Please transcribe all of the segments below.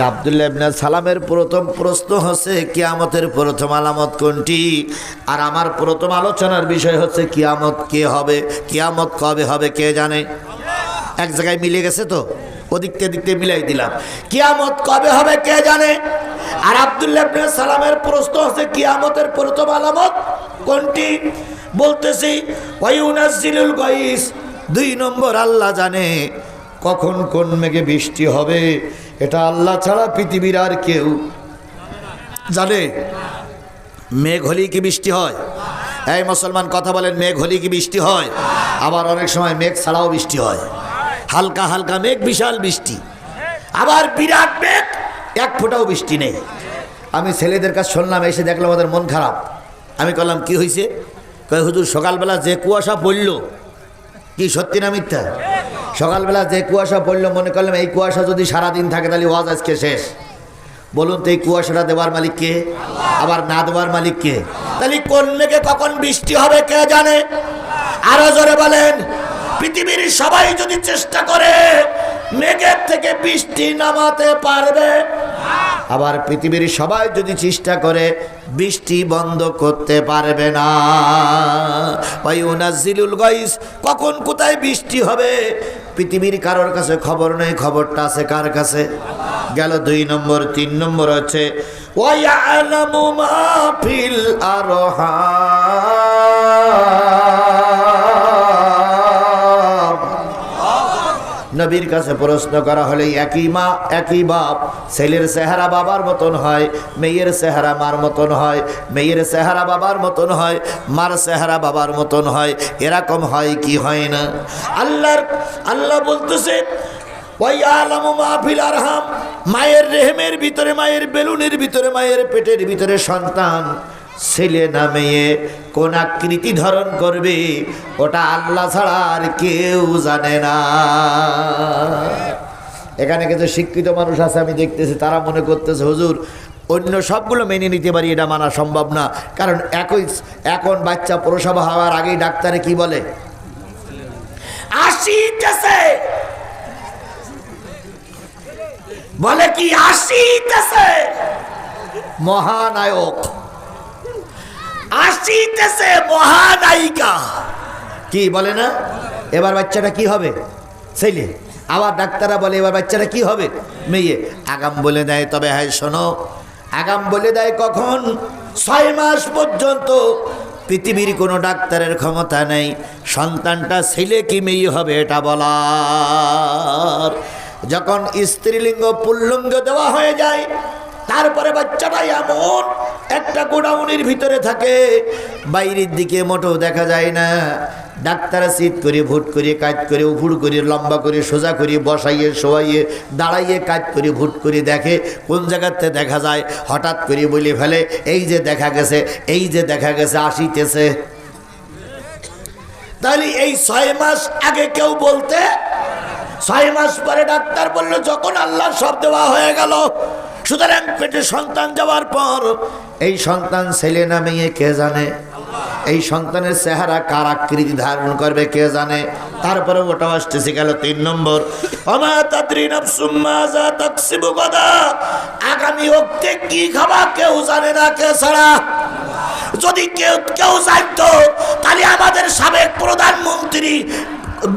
আবদুল্লাহ ইবনে সালামের প্রথম প্রশ্ন হচ্ছে, কিয়ামতের প্রথম আলামত কোনটি? আর আমার প্রথম আলোচনার বিষয় হচ্ছে, কিয়ামত কে হবে? কিয়ামত কবে হবে, কে জানে? এক জায়গায় মিলে গেছে তো? ওদিকতে দিকতে মিলাই দিলাম। কিয়ামত কবে হবে, কে জানে? আর আবদুল্লাহ ইবনে সালামের প্রশ্ন হচ্ছে, কিয়ামতের প্রথম আলামত কোনটি? বলতেছি ওয়াইউনাজ্জিলুল গাইস, দুই নম্বর আল্লাহ জানে কখন কোন মেঘে বৃষ্টি হবে। এটা আল্লাহ ছাড়া পৃথিবীর আর কেউ জানে? মেঘ হলেই কি বৃষ্টি হয়? এই মুসলমান, কথা বলেন, মেঘ হলেই কি বৃষ্টি হয়? আবার অনেক সময় মেঘ ছাড়াও বৃষ্টি হয়। হালকা হালকা মেঘ, বিশাল বৃষ্টি। আবার বিরাট মেঘ, এক ফোঁটাও বৃষ্টি নেই। আমি ছেলেদের কাছে শুনলাম, এসে দেখলাম আমাদের মন খারাপ। আমি বললাম কি হয়েছে কয়, হুজুর, সকালবেলা যে কুয়াশা পড়ল, কি সত্যি না মিথ্যা? সকালবেলা যে কুয়াশা পড়ল, মনে করলাম এই কুয়াশা যদি সারাদিন থাকে, তাহলে ওয়াজ আজকে শেষ। বলুন তো এই কুয়াশাটা দেওয়ার মালিক কে? আবার না দেওয়ার মালিক কে? তাহলে কোন মেঘে কখন বৃষ্টি হবে কে জানে? আরও জোরে বলেন, পৃথিবীর সবাই যদি চেষ্টা করে মেঘের থেকে বৃষ্টি নামাতে পারবে, আবার পৃথিবীর সবাই যদি চেষ্টা করে বৃষ্টি বন্ধ করতে পারবে না। ওয়াইউনাজ্জিলুল গাইস, কখন কোথায় বৃষ্টি হবে? পৃথিবীর কারোর কাছে খবর নেই, খবরটা আছে কার কাছে? গেল দুই নম্বর, তিন নম্বর হচ্ছে ওয়ায়ালামু মা ফিল আরহাম। নবীর কাছে প্রশ্ন করা হলে একই মা, একই বাপ, ছেলের চেহারা বাবার মতন হয়, মেয়ের চেহারা মার মতন হয়, মেয়ের চেহারা বাবার মতন হয়, মার চেহারা বাবার মতন হয়, এরকম হয় কি হয় না? আল্লাহর, আল্লাহ বলতেছে ওয়াইয়ালামু মা ফিল আরহাম মায়ের রেহেমের ভিতরে, মায়ের বেলুনের ভিতরে, মায়ের পেটের ভিতরে সন্তান। ছেলে না মেয়ে কোন আকৃতি ধারণ করবে ওটা আল্লাহ ছাড়া আর কেউ জানে না। এখানে কিছু শিক্ষিত মানুষ আছে, আমি দেখতেছি, তারা মনে করতেছে, হুজুর, অন্য সবগুলো মেনে নিতে পারি, এটা মানা সম্ভব না। কারণ একই, এখন বাচ্চা প্রসব হওয়ার আগেই ডাক্তারে কি বলে? বলে কি? আসিতেছে মহানায়ক। আসিতেছে মহানায়িকা। কি বলে না? এবার বাচ্চাটা কি হবে? ছেলে। আবার ডাক্তাররা বলে, এবার বাচ্চাটা কি হবে? মেয়ে, আগাম বলে দেয়, তবে হ্যাঁ শোনো। আগাম বলে দেয় কখন? ছয় মাস পর্যন্ত। পৃথিবীর কোনো ডাক্তারের ক্ষমতা নেই। সন্তানটা ছেলে কি মেয়ে হবে এটা বলার। যখন স্ত্রীলিঙ্গ পুল্লিঙ্গ দেওয়া হয়ে যায় তারপরে বাচ্চাটা এমন একটা গোডাউনের ভিতরে থাকে। বাইরের দিকে মোটেও দেখা যায় না। ডাক্তার শীত করে, ভুট করে, কাজ করে উপুড় করে, লম্বা করে, সোজা করে, বসাইয়ে, শোয়াইয়ে, দাঁড়াইয়ে, কাজ করে, ভুট করে দেখে। কোন জায়গাতে দেখা যায়, হঠাৎ করে বলে ফেলে, এই যে দেখা গেছে, এই যে দেখা গেছে, আসিতেছে। তাহলে এই ছয় মাস আগে কেউ বলতে, ছয় মাস পরে ডাক্তার বলল, যখন আল্লাহ সব দেওয়া হয়ে গেল সুতরাং পেটে সন্তান যাওয়ার পর, এই সন্তান ছেলে না মেয়ে কে জানে? এই সন্তানের চেহারা কার আকৃতি ধারণ করবে কে জানে? তারপরে ওটা আসতেছে গেল তিন নম্বর। আগামী অক্তে কি খাবা কেউ জানে না কে ছাড়া। যদি কেউ কেউ জানতো, তাহলে আমাদের সাবেক প্রধানমন্ত্রী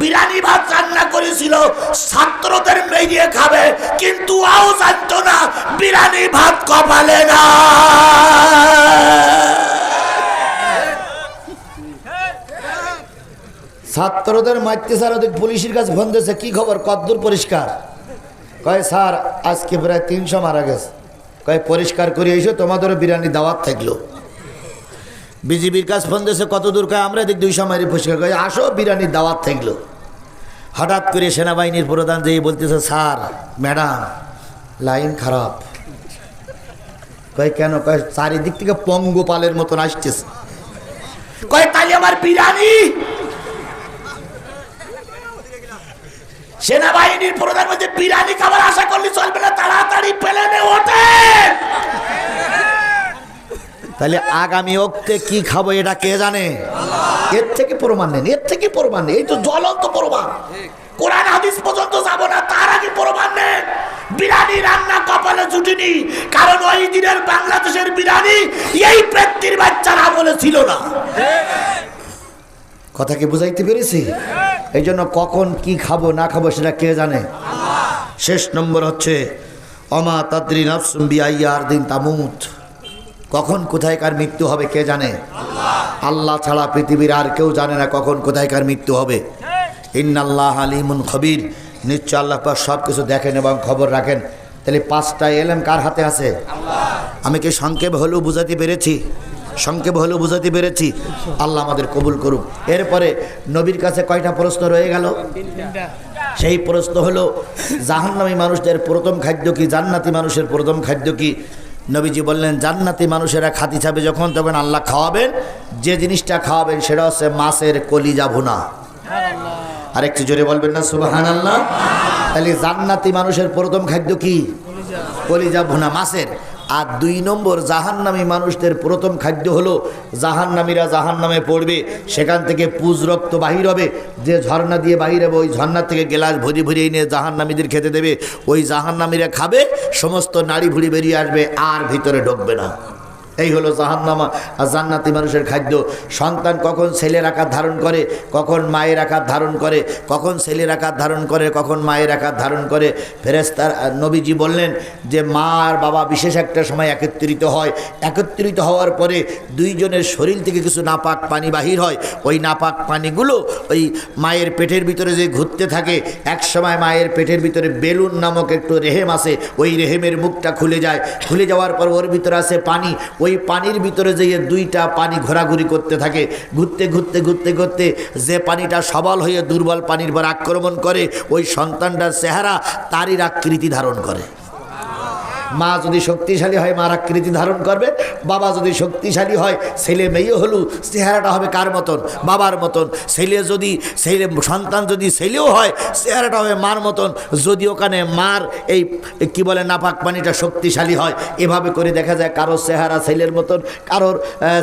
বিরিয়ানি ভাত রান্না করেছিল, ছাত্রদের মেয়ে খাবে, কিন্তু আও জানতো না বিরিয়ানি ভাত কপালে না। ছাত্রদের মারতে স্যার, ওদের পুলিশের কাছে ফোন দিয়েছে, কি খবর? কদ্দূর পরিষ্কার? কয়, স্যার, আজকে প্রায় তিনশো মারা গেছে। কয়, পরিষ্কার করে এসো, তোমাদেরও বিরিয়ানি দাওয়াত থাকল। বিজিবির কাজ ফোন দিয়েছে, কত দূর কয়, আমরা এদিক দুইশো মারি পরিষ্কার কয় আসো, বিরিয়ানির দাওয়াত থাকল। হঠাৎ করে সেনাবাহিনীর প্রধান যেই বলতেছে, স্যার, ম্যাডাম, লাইন খারাপ। কয়, কেন? কয়, চারিদিক থেকে পঙ্গপালের মতন আসতেছে। কয় তাহলে আমার বিরিয়ানি? সেনাবাহিনীর প্রধান বলছে, বিরিয়ানি খাবার আশা করলে চলবে না, তাড়াতাড়ি প্লেনে ওঠে। তাহলে আগামী অক্তে কি খাব এটা কে জানে? এর থেকে প্রমাণ নেন এর থেকে প্রমাণ নেই। এই তো জ্বলন্ত প্রমাণ। কোরআন হাদিস পর্যন্ত যাব না, তার আগে প্রমাণ নেন বিরিয়ানি রান্না কপালে জুটিনি, কারণ ওই দিনের বাংলাদেশের বিরানি এই ব্যক্তির বাচ্চারা বলেছিল না। কথা কি বুঝাইতে পেরেছি? এই জন্য কখন কি খাব, না খাব সেটা কে জানে? শেষ নম্বর হচ্ছে, অমা তাদ্রি নাফসুম বিআইয়ার দিন তামুত। কখন কোথায়কার মৃত্যু হবে কে জানে? আল্লাহ ছাড়া পৃথিবীর আর কেউ জানে না কখন কোথায়কার মৃত্যু হবে। ইন্নাল্লাহ আলিমুন খবির। নিশ্চয় আল্লাহ সব কিছু দেখেন এবং খবর রাখেন। তাহলে পাঁচটা এলেম কার হাতে আছে? আমি কি সংক্ষেপ হলেও বুঝাতে পেরেছি? সংক্ষেপ হলেও বুঝাতে পেরেছি? আল্লাহ আমাদের কবুল করুক। এরপরে নবীর কাছে কয়টা প্রশ্ন রয়ে গেল? সেই প্রশ্ন হলো, জাহান্নামী মানুষদের প্রথম খাদ্য কি, জান্নাতি মানুষের প্রথম খাদ্য কি? নবীজি বললেন, জান্নাতি মানুষেরা খাতি ছাবে যখন, তখন আল্লাহ খাওয়াবেন। যে জিনিসটা খাওয়াবেন, সেটা হচ্ছে মাছের কলি কলিজা ভুনা। আরেকটু জোরে বলবেন না সুবাহান আল্লাহ তাহলে জান্নাতি মানুষের প্রথম খাদ্য কি? কলিজা ভুনা, মাছের। আর দুই নম্বর, জাহান্নামী মানুষদের প্রথম খাদ্য হলো জাহান্নামীরা জাহান নামে পড়বে, সেখান থেকে পুজ রক্ত বাহির হবে, যে ঝর্ণা দিয়ে বাহির হবে, ওই ঝর্ণার থেকে গেলাস ভরি ভরি এনে জাহান্নামীদের খেতে দেবে। ওই জাহান্নামীরা খাবে, সমস্ত নাড়ি ভুড়ি বেরিয়ে আসবে, আর ভিতরে ঢুকবে না। এই হলো জাহান্নামা আর জান্নাতি মানুষের খাদ্য। সন্তান কখন ছেলের আকার ধারণ করে, কখন মায়ের আকার ধারণ করে, কখন ছেলের আকার ধারণ করে, কখন মায়ের আকার ধারণ করে। ফেরেস্তার নবীজি বললেন যে, মা আর বাবা বিশেষ একটা সময় একত্রিত হয়। একত্রিত হওয়ার পরে দুইজনের শরীর থেকে কিছু নাপাক পানি বাহির হয়। ওই নাপাক পানিগুলো ওই মায়ের পেটের ভিতরে যে ঘুরতে থাকে, এক সময় মায়ের পেটের ভিতরে বেলুন নামক একটু রেহেম আছে, ওই রেহেমের মুখটা খুলে যায়। খুলে যাওয়ার পর ওর ভিতরে আছে পানি ওই পানির ভিতরে যেয়ে দুইটা পানি ঘোরাঘুরি করতে থাকে। ঘুরতে ঘুরতে ঘুরতে ঘুরতে যে পানিটা সবল হয়ে দুর্বল পানির পর আক্রমণ করে, ওই সন্তানটার চেহারা তারই আকৃতি ধারণ করে। মা যদি শক্তিশালী হয়, মার আকৃতি ধারণ করবে। বাবা যদি শক্তিশালী হয়, ছেলে মেয়ে হলু, চেহারাটা হবে কার মতন? বাবার মতন। ছেলে যদি, ছেলে, সন্তান যদি ছেলেও হয়, চেহারাটা হবে মার মতন। যদি ওখানে মার এই, কি বলে, নাপাক পানিটা শক্তিশালী হয়, এভাবে করে দেখা যায় কারোর চেহারা ছেলের মতন, কারোর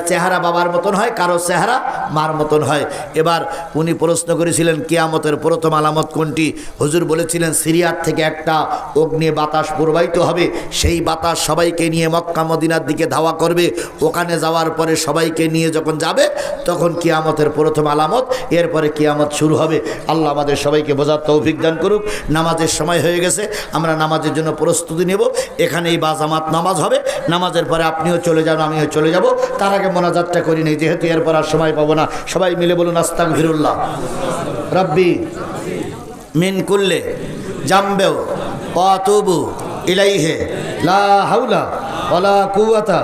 চেহারা বাবার মতন হয়, কারোর চেহারা মার মতন হয়। এবার উনি প্রশ্ন করেছিলেন, কিয়ামতের প্রথম আলামত কোনটি? হুজুর বলেছিলেন, সিরিয়ার থেকে একটা অগ্নি বাতাস প্রবাহিত হবে সেই বাতাস সবাইকে নিয়ে মক্কা মদিনার দিকে ধাওয়া করবে। ওখানে যাওয়ার পরে সবাইকে নিয়ে যখন যাবে, তখন কিয়ামতের প্রথম আলামত, এরপরে কিয়ামত শুরু হবে। আল্লাহ আমাদের সবাইকে বোঝার তৌফিক দান করুক। নামাজের সময় হয়ে গেছে, আমরা নামাজের জন্য প্রস্তুতি নেব। এখানেই বাজামাত নামাজ হবে। নামাজের পরে আপনিও চলে যান, আমিও চলে যাব। তার আগে মোনাজাতটা করি নেই, যেহেতু এরপর আর সময় পাবো না। সবাই মিলে বলুন আস্তাক ফিরুল্লাহ রব্বি, মিন কুল্লে জাম্বেও অতুবু ইলাইহে। লা হাউলা ওলা কুয়াতা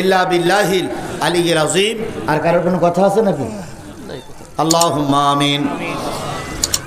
ইল্লা বিল্লাহিল আলী আজিম আর কারোর কোনো কথা আছে নাকি? আল্লাহ আমিন।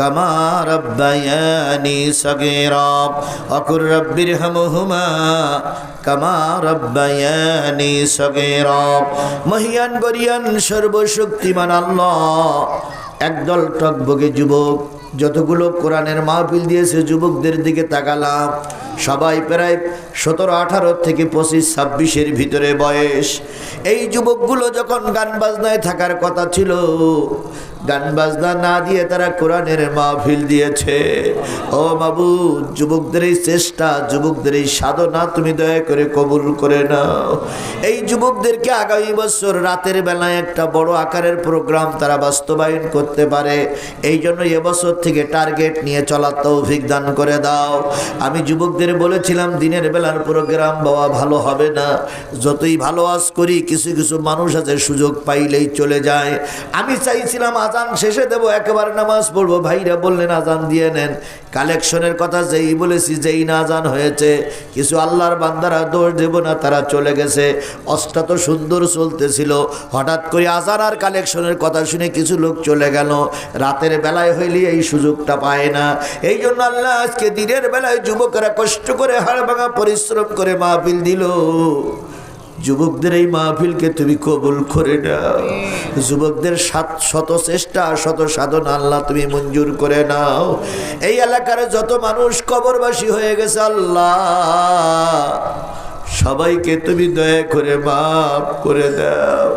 كما ربياني صغيرا وقل رب ارحمهما কামা রব্বায়ানি সগীরা মহিয়ান গরিয়ান সর্বশক্তিমান আল্লাহ একদল টকবগে যুবক যতগুলো কোরআনের মাহফিল দিয়েছে যুবকদের দিকে তাকালাম সবাই প্রায় সতেরো, আঠারো থেকে পঁচিশ, ছাব্বিশের ভিতরে বয়স। এই যুবকগুলো যখন গান বাজনায় থাকার কথা ছিল, গান বাজনা না দিয়ে তারা কোরআনের মাহফিল দিয়েছে। ও বাবু যুবকদের এই চেষ্টা, যুবকদের এই সাধনা তুমি দয়া করে কবুল করে নাও। এই যুবকদেরকে আগামী বছর রাতের বেলায় একটা বড় আকারের প্রোগ্রাম তারা বাস্তবায়ন করতে পারে। এই জন্য এবছর থেকে টার্গেট নিয়ে চলার তৌফিক দান করে দাও। আমি যুবকদের বলেছিলাম, দিনের বেলার প্রোগ্রাম বাবা ভালো হবে না। যতই ভালো আজ করি, কিছু কিছু মানুষ আছে, সুযোগ পাইলেই চলে যায়। আমি চাইছিলাম আজান শেষে দেবো, একেবারে নামাজ পড়ব। ভাইরা বললেন, আজান দিয়ে নেন। কালেকশনের কথা যেই বলেছি, যেই না আজান হয়েছে, কিছু আল্লাহর বান্দারা দোষ দেব না, তারা চলে গেছে। অষ্টা তো সুন্দর চলতেছিল। হঠাৎ করে আজান আর কালেকশনের কথা শুনে কিছু লোক চলে গেল। রাতের বেলায় হইলে এই সুযোগটা পায় না। এই জন্য আল্লাহ আজকে দিনের বেলায় যুবকেরা কষ্ট করে হাড় ভাঙা পরিশ্রম করে মাহফিল দিল। যুবকদের এই মাহফিলকে তুমি কবুল করে নাও। যুবকদের সাত শত চেষ্টা, শত সাধন আল্লাহ তুমি মঞ্জুর করে নাও। এই এলাকার যত মানুষ কবরবাসী হয়ে গেছে, আল্লাহ, সবাইকে তুমি দয়া করে মাফ করে দাও।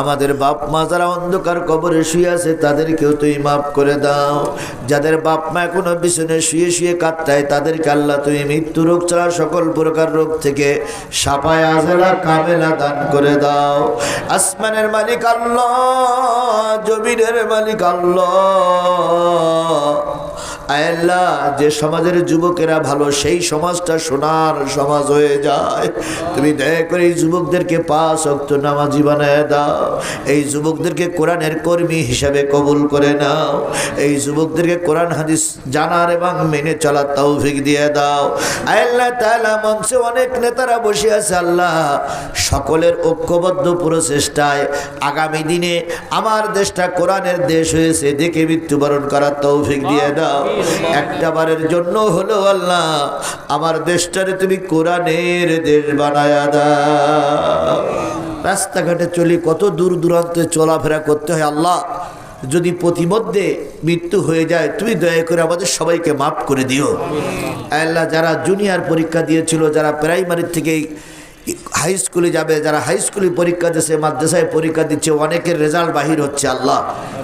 আমাদের বাপ মা যারা অন্ধকার কবরে শুয়ে আছে, তাদেরকেও তুই মাফ করে দাও। যাদের বাপ মা এখনও পিছনে শুয়ে শুয়ে কাঁদতায়, তাদেরকে আল্লাহ তুই মৃত্যু রোগ ছাড়া সকল প্রকার রোগ থেকে সাপায় আজেলা কামেলা দান করে দাও। আসমানের মালিক আল্লাহ, জমিনের মালিক আল্লাহ। আল্লাহ, যে সমাজের যুবকেরা ভালো, সেই সমাজটা সোনার সমাজ হয়ে যায়। তুমি দয়া করে এই যুবকদেরকে পাঁচ অক্ত নামাজি বানায় দাও। এই যুবকদেরকে কোরআনের কর্মী হিসাবে কবুল করে নাও। এই যুবকদেরকে কোরআন, হাদিস জানার এবং মেনে চলার তৌফিক দিয়ে দাও। আল্লাহ, তাআলা মঞ্চে অনেক নেতারা বসে আছে আল্লাহ। সকলের ঐক্যবদ্ধ প্রচেষ্টায় আগামী দিনে আমার দেশটা কোরআনের দেশ হয়েছে, দেখে মৃত্যুবরণ করার তৌফিক দিয়ে দাও। একটা বারের জন্য হলো আল্লাহ, আমার দেশটারে তুমি কোরআনের দেশ বানায়া দাও। রাস্তাঘাটে চলি কত দূর দূরান্তে চলাফেরা করতে হয় আল্লাহ। যদি প্রতিমধ্যে মৃত্যু হয়ে যায়, তুমি দয়া করে আমাদের সবাইকে মাফ করে দিও। আল্লাহ, যারা জুনিয়র পরীক্ষা দিয়েছিল, যারা প্রাইমারি থেকে হাই স্কুলে যাবে যারা হাই স্কুলে পরীক্ষা দিচ্ছে মাদ্রাসায় পরীক্ষা দিচ্ছে অনেকের রেজাল্ট বাহির হচ্ছে আল্লাহ।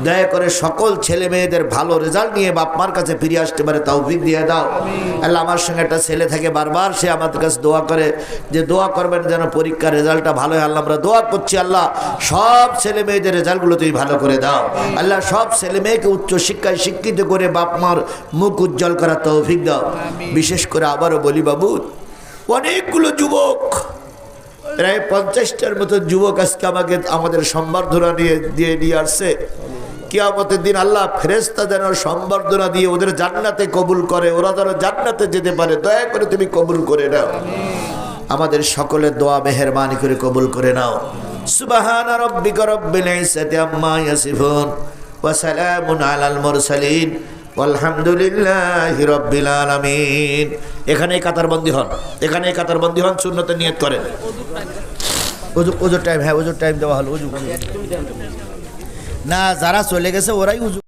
দয়া করে সকল ছেলে মেয়েদের ভালো রেজাল্ট নিয়ে বাপ মার কাছে ফিরে আসতে পারে তৌফিক দিয়ে দাও। আল্লাহ আমার সঙ্গে একটা ছেলে থাকে বারবার সে আমাদের কাছে দোয়া করে যে দোয়া করবেন যেন পরীক্ষার রেজাল্টটা ভালো হয় আল্লাহ আমরা দোয়া করছি আল্লাহ। সব ছেলে মেয়েদের রেজাল্টগুলো তুমি ভালো করে দাও। আল্লাহ সব ছেলে মেয়েকে উচ্চ শিক্ষায় শিক্ষিত করে বাপ মার মুখ উজ্জ্বল করার তৌফিক দাও। বিশেষ করে আবারও বলি বাবু অনেকগুলো যুবক প্রায় পঞ্চাশটার মতো যুবক আজকে আমাকে আমাদের সম্বর্ধনা নিয়ে, দিয়ে নিয়ে আসছে। কিয়ামতের দিন আল্লাহ ফেরেস্তা যেন সম্বর্ধনা দিয়ে ওদের জান্নাতে কবুল করে, ওরা যেন জান্নাতে যেতে পারে। দয়া করে তুমি কবুল করে নাও। আমাদের সকলের দোয়া মেহরবানি করে কবুল করে নাও। সুবাহান রব্বিকা রব্বিল ইজ্জাতি আম্মা ইয়াসিফুন ওয়া সালামুন আলাল মুরসালিন। আলহামদুলিল্লাহ রব্বিল আলামিন। এখানে কাতারবন্দি হন। এখানে কাতারবন্দি হন শূন্যতে নিয়ত করেন। উজু উজুর টাইম হ্যাঁ উজুর টাইম দেওয়া হলো উজু না যারা চলে গেছে ওরাই উজু